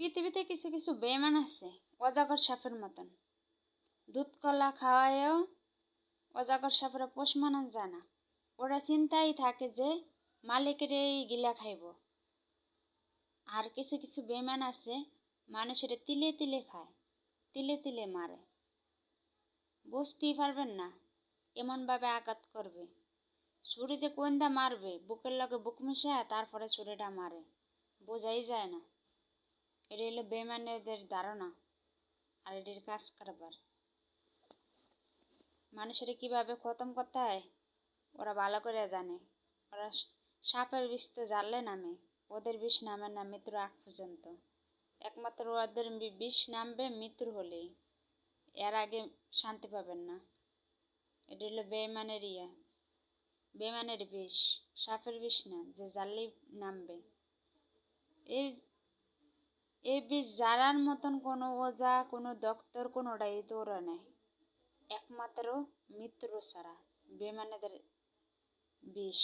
পৃথিবীতে কিছু কিছু বেমান আছে, অজাগর সাপের মতন। দুধ কলা খাওয়ায়ও অজাগর সাপেরা পোষ মানান যায় না। ওরা চিন্তাই থাকে যে মালিকের এই গিলা খাইব। আর কিছু কিছু বেমান আছে, মানুষের তিলে তিলে খায়, তিলে তিলে মারে। বুঝতেই পারবেন না, এমনভাবে আঘাত করবে। ছুরি যে কোনদা মারবে, বুকের লগে বুক মিশায় তারপরে ছুরিটা মারে। বোঝাই যায় না। এটা হলো বেমানেদের ধারণা আর এটির কাজ কারবার। মানুষের কীভাবে খতম করতে হয়, ওরা ভালো করে জানে। ওরা সাপের বিষ তো জানলে নামে, ওদের বিষ নামে না মৃত্যুর আগ পর্যন্ত। একমাত্র ওদের বিষ নামবে মৃত্যুর হলেই। এর আগে শান্তি পাবেন না। এটা হলো বেমানের ইয়ে। বেমানের বিষ, সাপের বিষ না, যে জানলেই নামবে। এই এই বিষ জারার মতন কোনো ওজা, কোনো দপ্তর কোনোটাই ওরা নেয়। একমাত্র মৃত্যুর ছাড়া বেমানেদের বিষ।